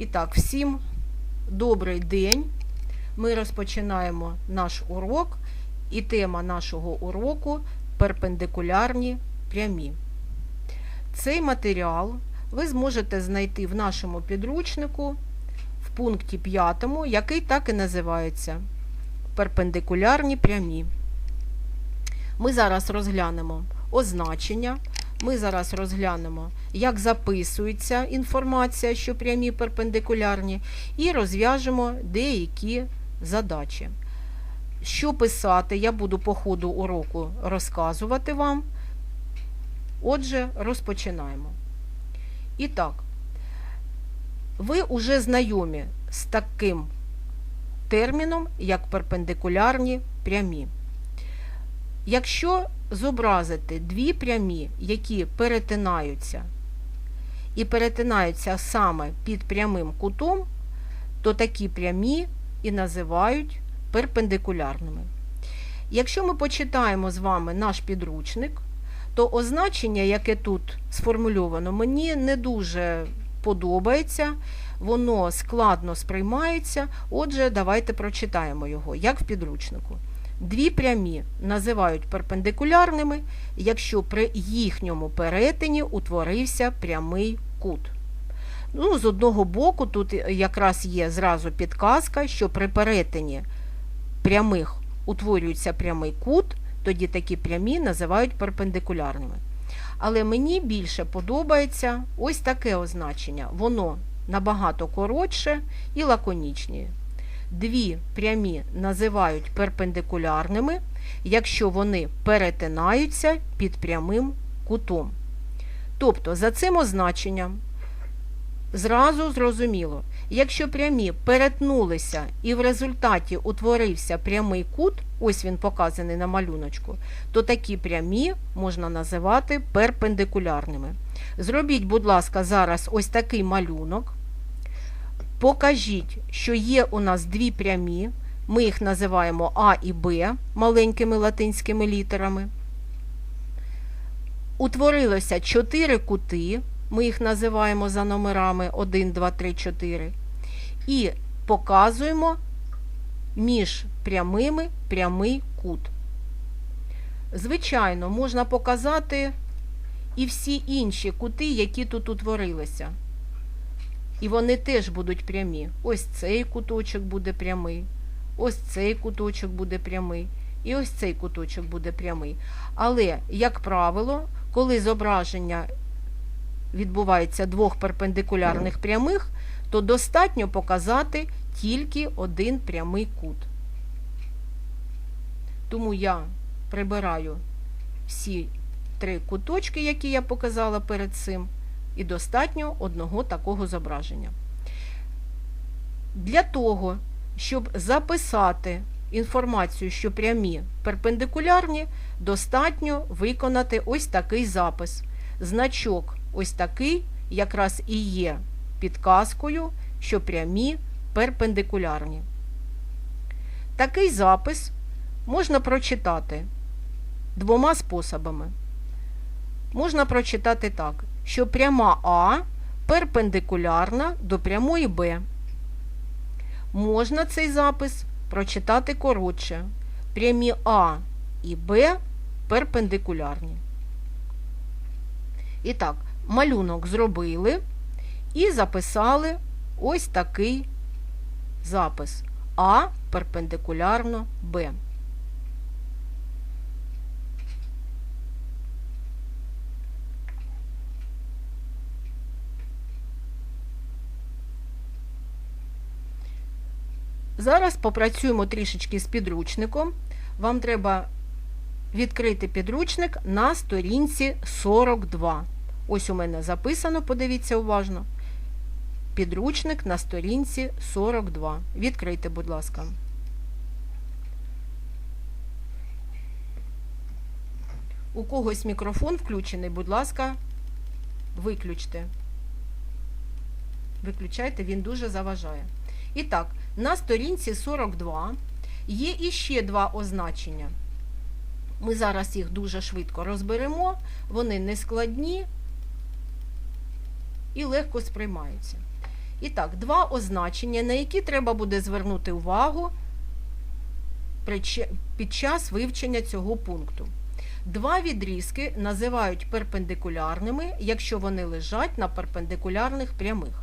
І так, всім добрий день. Ми розпочинаємо наш урок, і тема нашого уроку перпендикулярні прямі. Цей матеріал ви зможете знайти в нашому підручнику в пункті 5, який так і називається перпендикулярні прямі. Ми зараз розглянемо означення. Ми зараз розглянемо, як записується інформація, що прямі перпендикулярні, і розв'яжемо деякі задачі. Що писати, я буду по ходу уроку розказувати вам. Отже, розпочинаємо. І так, ви вже знайомі з таким терміном, як перпендикулярні прямі. Якщо зобразити дві прямі, які перетинаються, і перетинаються саме під прямим кутом, то такі прямі і називають перпендикулярними. Якщо ми почитаємо з вами наш підручник, то означення, яке тут сформульовано, мені не дуже подобається, воно складно сприймається. Отже, давайте прочитаємо його, як в підручнику. Дві прямі називають перпендикулярними, якщо при їхньому перетині утворився прямий кут. Ну, З одного боку, тут якраз є зразу підказка, що при перетині прямих утворюється прямий кут, тоді такі прямі називають перпендикулярними. Але мені більше подобається ось таке означення. Воно набагато коротше і лаконічніше. Дві прямі називають перпендикулярними, якщо вони перетинаються під прямим кутом. Тобто, за цим означенням зразу зрозуміло, якщо прямі перетнулися і в результаті утворився прямий кут, ось він показаний на малюночку, то такі прямі можна називати перпендикулярними. Зробіть, будь ласка, зараз ось такий малюнок. Покажіть, що є у нас дві прямі, ми їх називаємо А і Б маленькими латинськими літерами. Утворилося чотири кути, ми їх називаємо за номерами 1, 2, 3, 4. І показуємо між прямими прямий кут. Звичайно, можна показати і всі інші кути, які тут утворилися. І вони теж будуть прямі. Ось цей куточок буде прямий, ось цей куточок буде прямий, і ось цей куточок буде прямий. Але, як правило, коли зображення відбувається двох перпендикулярних прямих, то достатньо показати тільки один прямий кут. Тому я прибираю всі три куточки, які я показала перед цим і достатньо одного такого зображення. Для того, щоб записати інформацію, що прямі перпендикулярні, достатньо виконати ось такий запис. Значок ось такий якраз і є підказкою, що прямі перпендикулярні. Такий запис можна прочитати двома способами. Можна прочитати так що пряма А перпендикулярна до прямої Б. Можна цей запис прочитати коротше. Прямі А і Б перпендикулярні. І так, малюнок зробили і записали ось такий запис А перпендикулярно Б. Зараз попрацюємо трішечки з підручником. Вам треба відкрити підручник на сторінці 42. Ось у мене записано, подивіться уважно. Підручник на сторінці 42. Відкрийте, будь ласка. У когось мікрофон включений, будь ласка, виключте. Виключайте, він дуже заважає. І так, на сторінці 42 є іще два означення. Ми зараз їх дуже швидко розберемо, вони не складні і легко сприймаються. І так, два означення, на які треба буде звернути увагу під час вивчення цього пункту. Два відрізки називають перпендикулярними, якщо вони лежать на перпендикулярних прямих.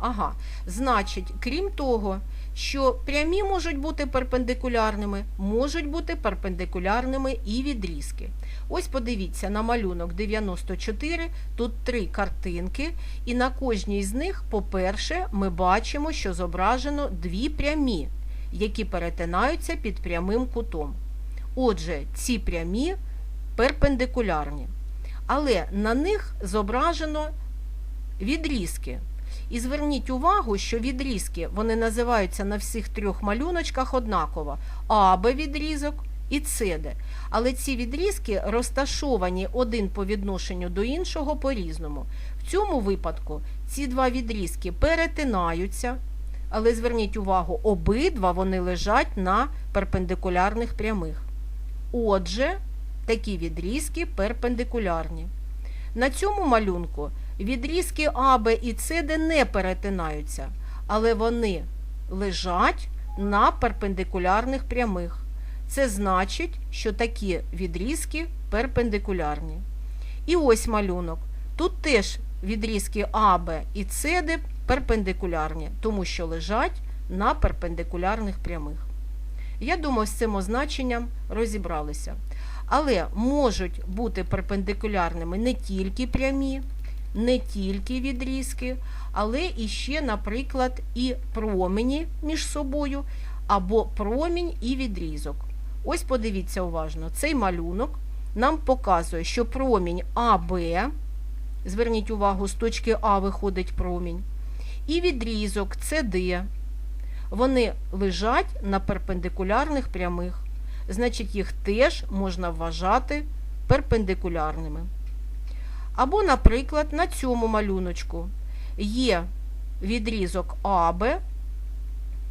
Ага, значить, крім того, що прямі можуть бути перпендикулярними, можуть бути перпендикулярними і відрізки. Ось подивіться на малюнок 94, тут три картинки, і на кожній з них, по-перше, ми бачимо, що зображено дві прямі, які перетинаються під прямим кутом. Отже, ці прямі перпендикулярні. Але на них зображено відрізки. І зверніть увагу, що відрізки вони називаються на всіх трьох малюночках однаково АБ відрізок і СД. Але ці відрізки розташовані один по відношенню до іншого по-різному. В цьому випадку ці два відрізки перетинаються, але зверніть увагу, обидва вони лежать на перпендикулярних прямих. Отже, такі відрізки перпендикулярні. На цьому малюнку відрізки АБ і СД не перетинаються, але вони лежать на перпендикулярних прямих. Це значить, що такі відрізки перпендикулярні. І ось малюнок. Тут теж відрізки АБ і СД перпендикулярні, тому що лежать на перпендикулярних прямих. Я думаю, з цим означенням розібралися. Але можуть бути перпендикулярними не тільки прямі, не тільки відрізки, але і ще, наприклад, і промені між собою, або промінь і відрізок. Ось подивіться уважно, цей малюнок нам показує, що промінь АБ, зверніть увагу, з точки А виходить промінь, і відрізок СД. Вони лежать на перпендикулярних прямих. Значить, їх теж можна вважати перпендикулярними. Або, наприклад, на цьому малюночку є відрізок АБ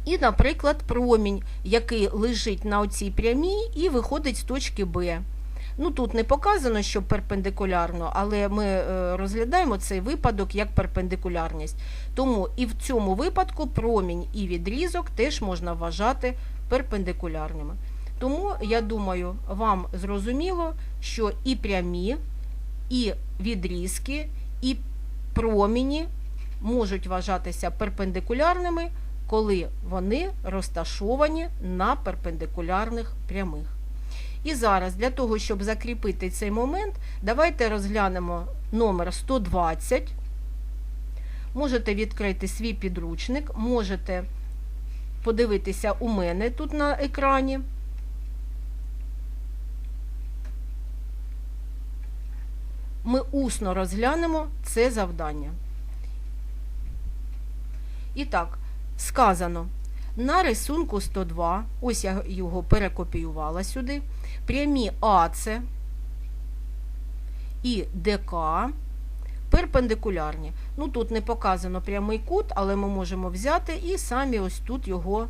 і, наприклад, промінь, який лежить на оцій прямій і виходить з точки Б. Ну, Тут не показано, що перпендикулярно, але ми е, розглядаємо цей випадок як перпендикулярність. Тому і в цьому випадку промінь і відрізок теж можна вважати перпендикулярними. Тому, я думаю, вам зрозуміло, що і прямі, і відрізки, і проміні можуть вважатися перпендикулярними, коли вони розташовані на перпендикулярних прямих. І зараз, для того, щоб закріпити цей момент, давайте розглянемо номер 120. Можете відкрити свій підручник, можете подивитися у мене тут на екрані. Ми усно розглянемо це завдання. І так, сказано, на рисунку 102, ось я його перекопіювала сюди, прямі АЦ і ДК перпендикулярні. Ну, тут не показано прямий кут, але ми можемо взяти і самі ось тут його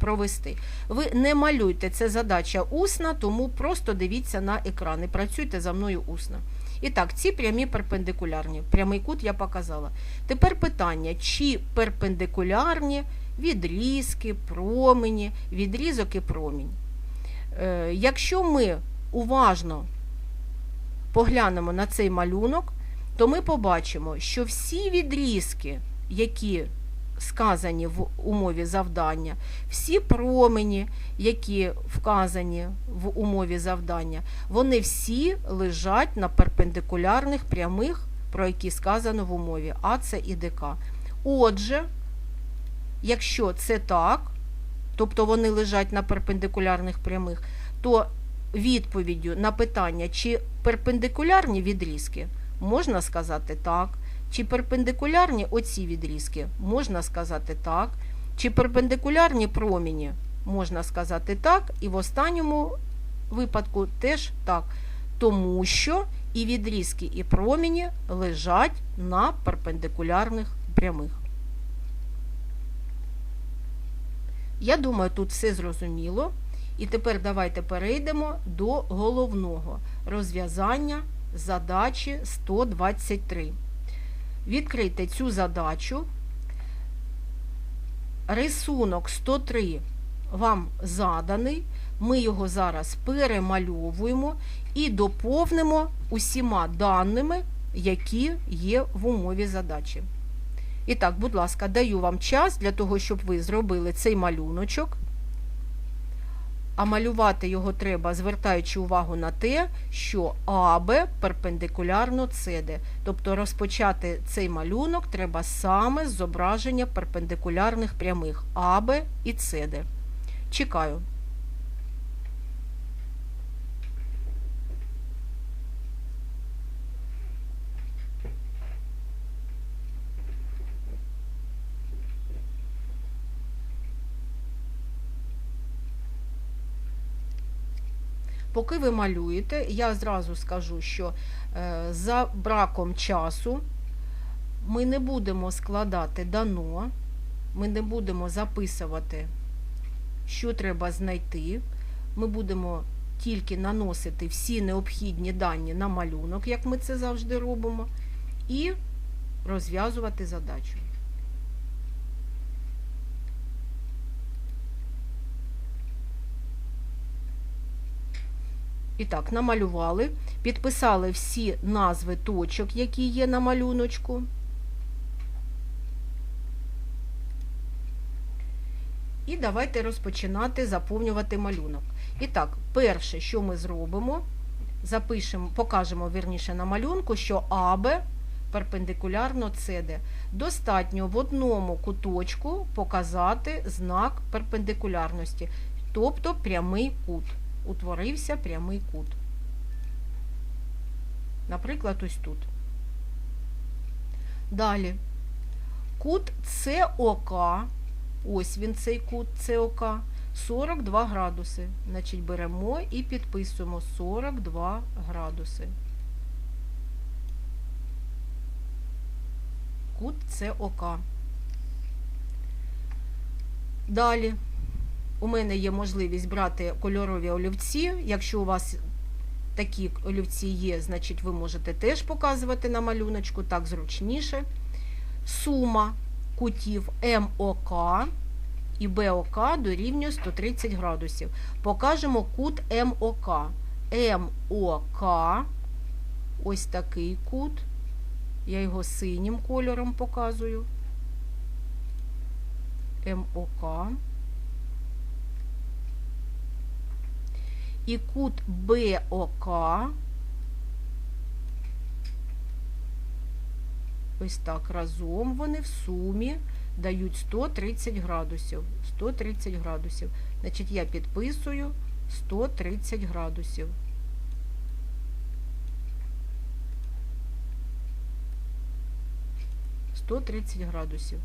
провести. Ви не малюйте, це задача усна, тому просто дивіться на екран і працюйте за мною усно. І так, ці прямі перпендикулярні. Прямий кут я показала. Тепер питання, чи перпендикулярні відрізки, промені, відрізок і промінь. Е, якщо ми уважно поглянемо на цей малюнок, то ми побачимо, що всі відрізки, які сказані в умові завдання, всі промені, які вказані в умові завдання, вони всі лежать на перпендикулярних прямих, про які сказано в умові АЦ і ДК. Отже, якщо це так, тобто вони лежать на перпендикулярних прямих, то відповіддю на питання, чи перпендикулярні відрізки, можна сказати так. Чи перпендикулярні оці відрізки? Можна сказати так. Чи перпендикулярні проміні? Можна сказати так. І в останньому випадку теж так. Тому що і відрізки, і проміні лежать на перпендикулярних прямих. Я думаю, тут все зрозуміло. І тепер давайте перейдемо до головного розв'язання задачі 123. Відкрийте цю задачу Рисунок 103 вам заданий. Ми його зараз перемальовуємо і доповнимо усіма даними, які є в умові задачі. І так, будь ласка, даю вам час для того, щоб ви зробили цей малюночок. А малювати його треба, звертаючи увагу на те, що АБ перпендикулярно СД. Тобто розпочати цей малюнок треба саме з зображення перпендикулярних прямих АБ і СД. Чекаю. Поки ви малюєте, я зразу скажу, що е, за браком часу ми не будемо складати дано, ми не будемо записувати, що треба знайти. Ми будемо тільки наносити всі необхідні дані на малюнок, як ми це завжди робимо, і розв'язувати задачу. І так, намалювали, підписали всі назви точок, які є на малюночку. І давайте розпочинати заповнювати малюнок. І так, перше, що ми зробимо, запишемо, покажемо вірніше на малюнку, що АБ перпендикулярно СД. Достатньо в одному куточку показати знак перпендикулярності, тобто прямий кут утворився прямий кут. Наприклад, ось тут. Далі. Кут СОК, ось він цей кут СОК, 42 градуси. Значить, беремо і підписуємо 42 градуси. Кут СОК. Далі. У мене є можливість брати кольорові олівці. Якщо у вас такі олівці є, значить ви можете теж показувати на малюночку, так зручніше. Сума кутів МОК і БОК дорівнює 130 градусів. Покажемо кут МОК. МОК, ось такий кут. Я його синім кольором показую. МОК. І кут БОК, ось так, разом вони в сумі дають 130 градусів. 130 градусів. Значить, я підписую 130 градусів. Тридцять градусів.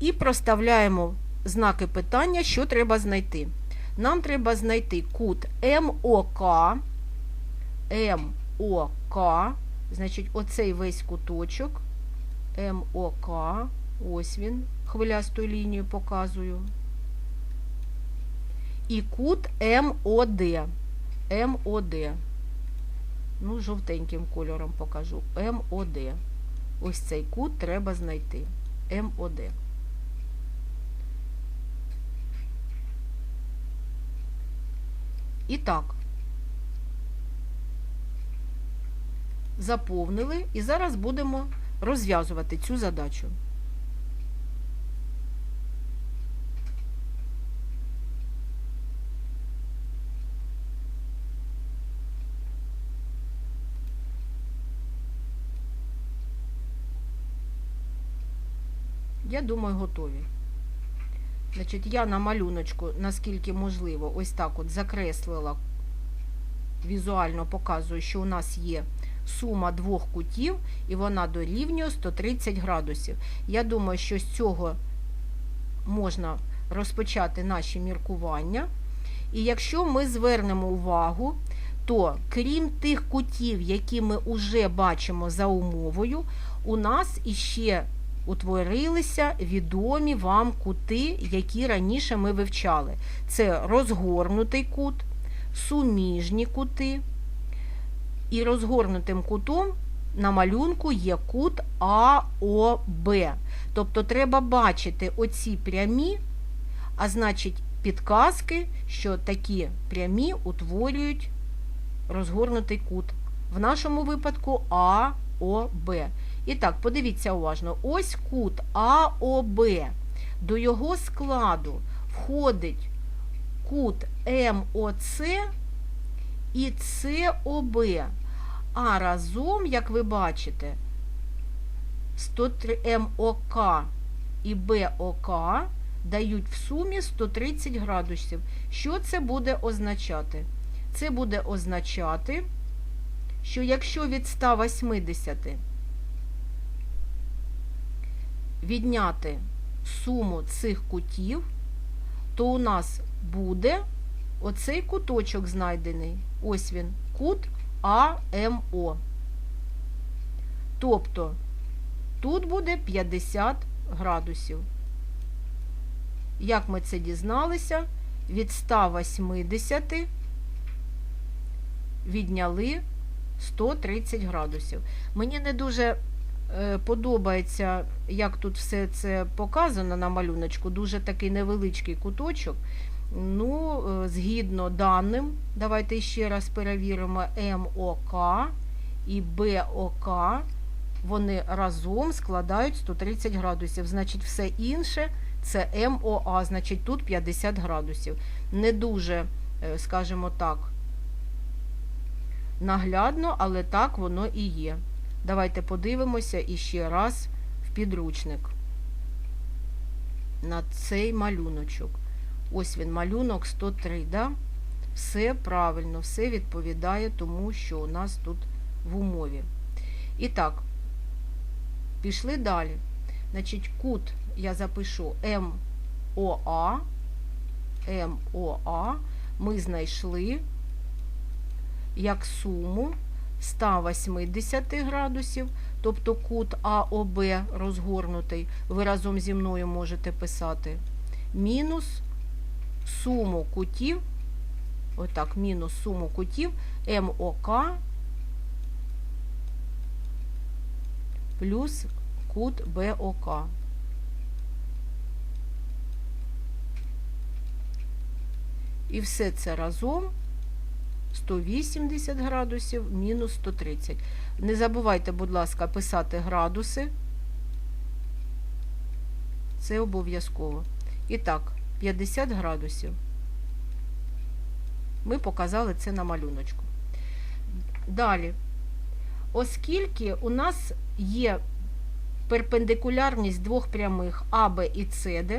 І проставляємо знаки питання, що треба знайти. Нам треба знайти кут МОК, МОК, значить, оцей весь куточок МОК, ось він, хвилястою лінією показую. І кут МОД. МОД. Ну, жовтеньким кольором покажу. МОД. Ось цей кут треба знайти. МОД. І так, заповнили і зараз будемо розв'язувати цю задачу. Я думаю, готові. Значить, я на малюночку, наскільки можливо, ось так от закреслила, візуально показую, що у нас є сума двох кутів, і вона дорівнює 130 градусів. Я думаю, що з цього можна розпочати наші міркування. І якщо ми звернемо увагу, то крім тих кутів, які ми вже бачимо за умовою, у нас іще утворилися відомі вам кути, які раніше ми вивчали. Це розгорнутий кут, суміжні кути. І розгорнутим кутом на малюнку є кут АОБ. Тобто треба бачити оці прямі, а значить підказки, що такі прямі утворюють розгорнутий кут. В нашому випадку АОБ. І так, подивіться уважно, ось кут АОБ. До його складу входить кут МОЦ і СОБ. А разом, як ви бачите, 103 МОК і БОК дають в сумі 130 градусів. Що це буде означати? Це буде означати, що якщо від 180 відняти суму цих кутів, то у нас буде оцей куточок знайдений. Ось він, кут АМО. Тобто тут буде 50 градусів. Як ми це дізналися? Від 180 відняли 130 градусів. Мені не дуже подобається, як тут все це показано на малюночку, дуже такий невеличкий куточок. Ну, е, згідно даним, давайте ще раз перевіримо МОК і БОК, вони разом складають 130 градусів. Значить, все інше це МОА, значить тут 50 градусів. Не дуже, е, скажімо так, наглядно, але так воно і є. Давайте подивимося іще раз в підручник на цей малюночок. Ось він, малюнок 103. Да? Все правильно, все відповідає тому, що у нас тут в умові. І так, пішли далі. Значить, кут я запишу МОА. МОА ми знайшли як суму 180 градусів, тобто кут АОБ розгорнутий, ви разом зі мною можете писати, мінус суму кутів, отак, мінус суму кутів МОК плюс кут БОК. І все це разом 180 градусів мінус 130. Не забувайте, будь ласка, писати градуси. Це обов'язково. І так, 50 градусів. Ми показали це на малюночку. Далі, оскільки у нас є перпендикулярність двох прямих АБ і СД,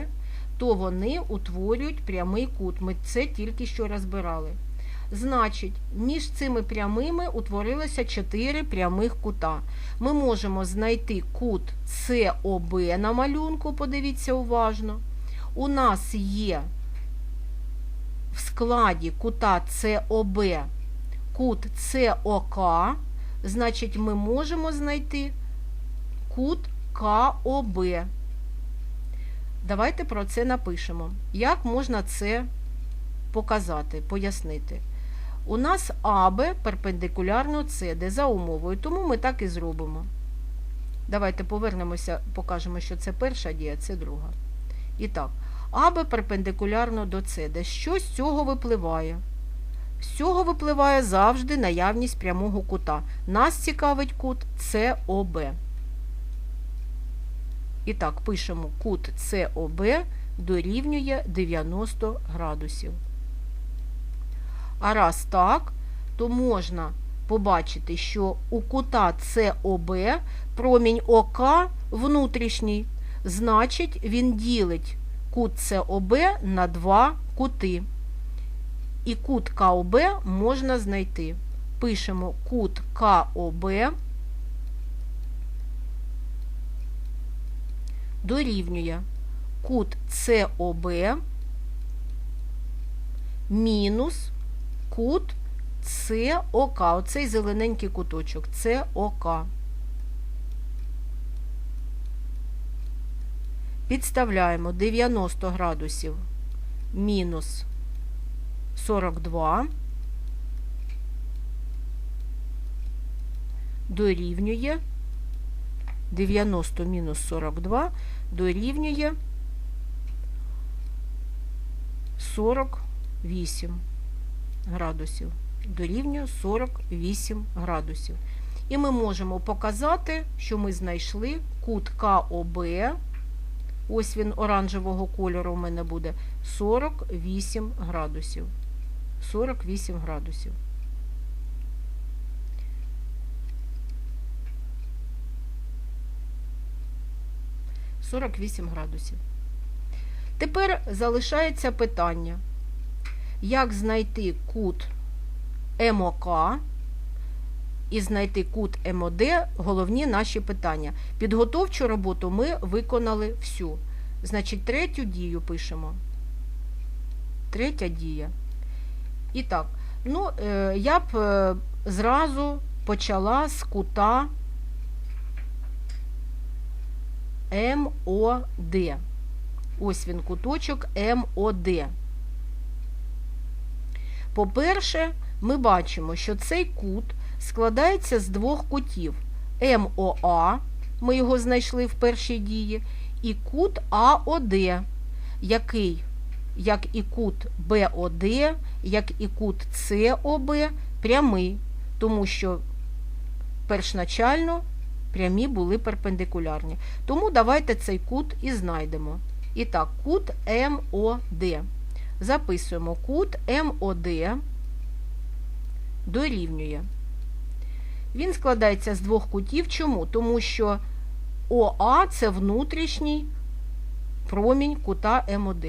то вони утворюють прямий кут. Ми це тільки що розбирали. Значить, між цими прямими утворилося 4 прямих кута. Ми можемо знайти кут СОБ на малюнку, подивіться уважно. У нас є в складі кута СОБ кут СОК, значить, ми можемо знайти кут КОБ. Давайте про це напишемо. Як можна це показати, пояснити? У нас АБ перпендикулярно СД за умовою, тому ми так і зробимо. Давайте повернемося, покажемо, що це перша дія, це друга. І так, АБ перпендикулярно до СД. Що з цього випливає? З цього випливає завжди наявність прямого кута. Нас цікавить кут СОБ. І так, пишемо кут СОБ дорівнює 90 градусів. А раз так, то можна побачити, що у кута СОБ промінь ОК внутрішній, значить, він ділить кут СОБ на два кути. І кут КОБ можна знайти. Пишемо кут КОБ дорівнює кут СОБ мінус кут СОК. Оцей зелененький куточок СОК. Підставляємо 90 градусів мінус 42 дорівнює 90 мінус 42 дорівнює 48 градусів. Дорівнює 48 градусів. І ми можемо показати, що ми знайшли кут КОБ, ось він оранжевого кольору у мене буде, 48 градусів. 48 градусів. Сорок вісім градусів. Тепер залишається питання, як знайти кут МОК і знайти кут МОД головні наші питання. Підготовчу роботу ми виконали всю. Значить, третю дію пишемо. Третя дія. І так, ну, е, я б е, зразу почала з кута МОД. Ось він куточок МОД. По-перше, ми бачимо, що цей кут складається з двох кутів МОА, ми його знайшли в першій дії, і кут АОД, який, як і кут БОД, як і кут СОБ, прямий, тому що першначально прямі були перпендикулярні. Тому давайте цей кут і знайдемо. І так, кут МОД. Записуємо кут МОД дорівнює. Він складається з двох кутів. Чому? Тому що ОА це внутрішній промінь кута МОД.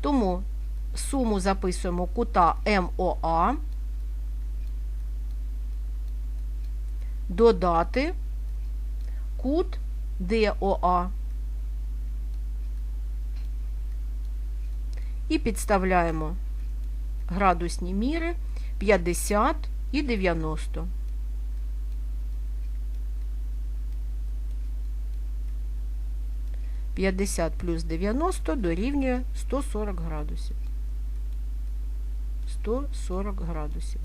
Тому суму записуємо кута МОА, додати кут ДОА. І підставляємо градусні міри 50 і 90. П'ятдесят плюс 90 дорівнює 140 градусів. 140 градусів.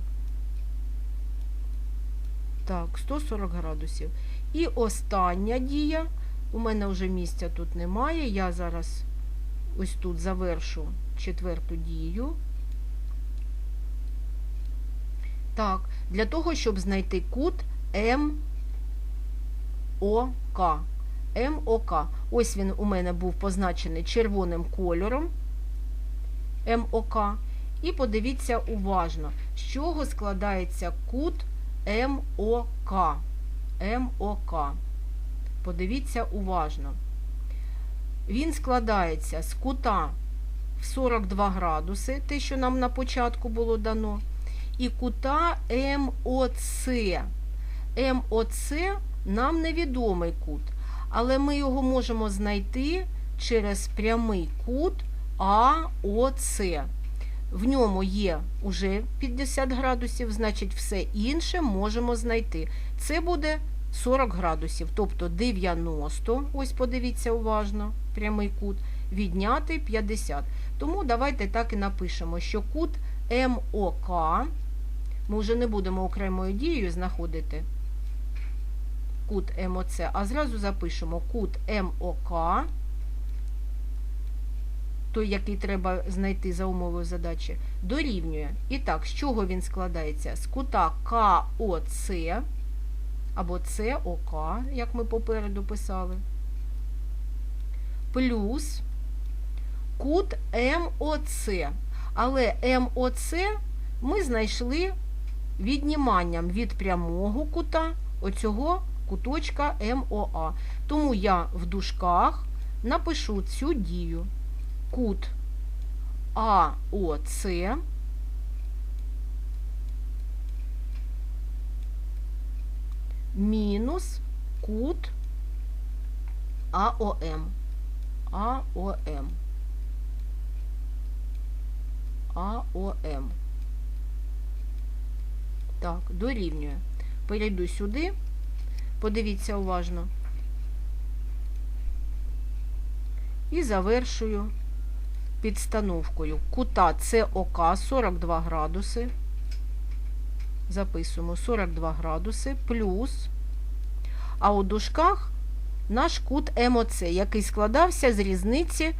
Так, 140 градусів. І остання дія. У мене вже місця тут немає. Я зараз ось тут завершу четверту дію. Так, для того, щоб знайти кут МОК. МОК. Ось він у мене був позначений червоним кольором МОК. І подивіться уважно, з чого складається кут МОК. МОК. Подивіться уважно. Він складається з кута в 42 градуси, те, що нам на початку було дано, і кута МОЦ. МОЦ нам невідомий кут, але ми його можемо знайти через прямий кут АОЦ. В ньому є уже 50 градусів, значить, все інше можемо знайти. Це буде 40 градусів, тобто 90, ось подивіться уважно, прямий кут, відняти 50. Тому давайте так і напишемо, що кут МОК, ми вже не будемо окремою дією знаходити кут МОЦ, а зразу запишемо кут МОК, той, який треба знайти за умовою задачі, дорівнює. І так, з чого він складається? З кута КОЦ, або СОК, як ми попереду писали, плюс кут МОЦ. Але МОЦ ми знайшли відніманням від прямого кута оцього куточка МОА. Тому я в дужках напишу цю дію. Кут АОЦ мінус кут АОМ. АОМ. АОМ. Так, дорівнює. Перейду сюди. Подивіться уважно. І завершую підстановкою. Кута СОК 42 градуси. Записуємо 42 градуси плюс а у дужках наш кут МОЦ, який складався з різниці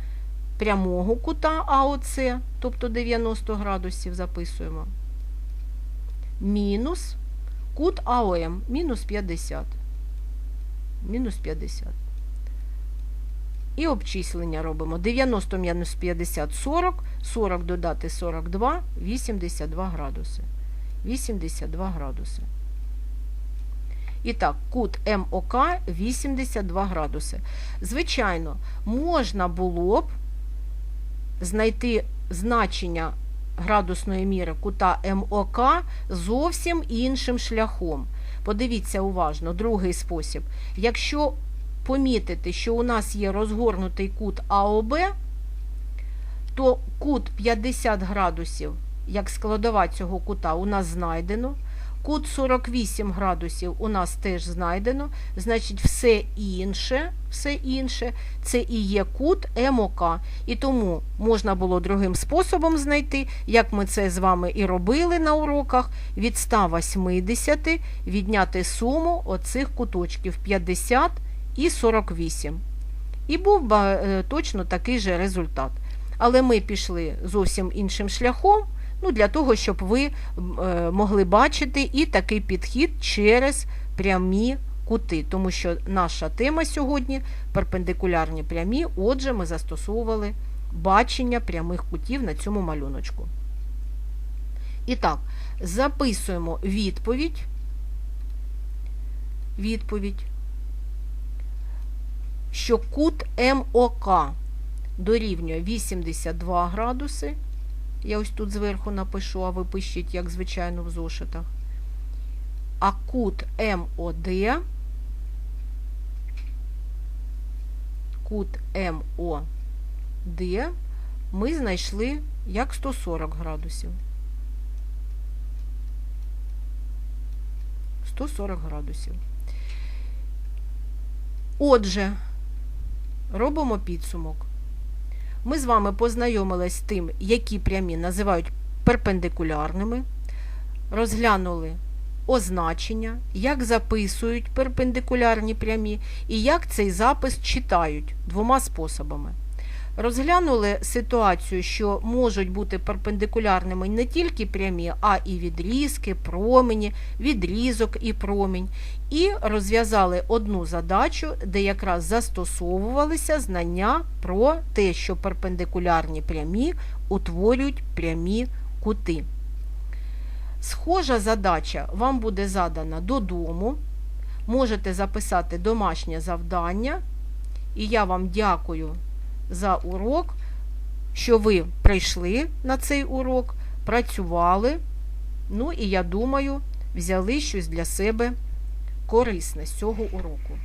прямого кута АОЦ, тобто 90 градусів записуємо, мінус кут АОМ, мінус 50. Мінус 50. І обчислення робимо. 90 мінус 50 – 40, 40 додати 42 – 82 градуси. 82 градуси. І так, кут МОК 82 градуси. Звичайно, можна було б знайти значення градусної міри кута МОК зовсім іншим шляхом. Подивіться уважно, другий спосіб. Якщо помітити, що у нас є розгорнутий кут АОБ, то кут 50 градусів, як складова цього кута, у нас знайдено. Кут 48 градусів у нас теж знайдено. Значить, все інше, все інше це і є кут МОК. І тому можна було другим способом знайти, як ми це з вами і робили на уроках, від 180 відняти суму оцих куточків 50 і 48. І був би е, точно такий же результат. Але ми пішли зовсім іншим шляхом, ну, для того, щоб ви е, могли бачити і такий підхід через прямі кути. Тому що наша тема сьогодні перпендикулярні прямі, отже, ми застосовували бачення прямих кутів на цьому малюночку. І так, записуємо відповідь. Відповідь що кут МОК дорівнює 82 градуси. Я ось тут зверху напишу, а ви пишіть, як звичайно, в зошитах. А кут МОД, кут МОД ми знайшли як 140 градусів. 140 градусів. Отже, робимо підсумок. Ми з вами познайомились з тим, які прямі називають перпендикулярними, розглянули означення, як записують перпендикулярні прямі і як цей запис читають двома способами. Розглянули ситуацію, що можуть бути перпендикулярними не тільки прямі, а і відрізки, промені, відрізок і промінь. І розв'язали одну задачу, де якраз застосовувалися знання про те, що перпендикулярні прямі утворюють прямі кути. Схожа задача вам буде задана додому. Можете записати домашнє завдання. І я вам дякую за урок, що ви прийшли на цей урок, працювали, ну і я думаю, взяли щось для себе корисне з цього уроку.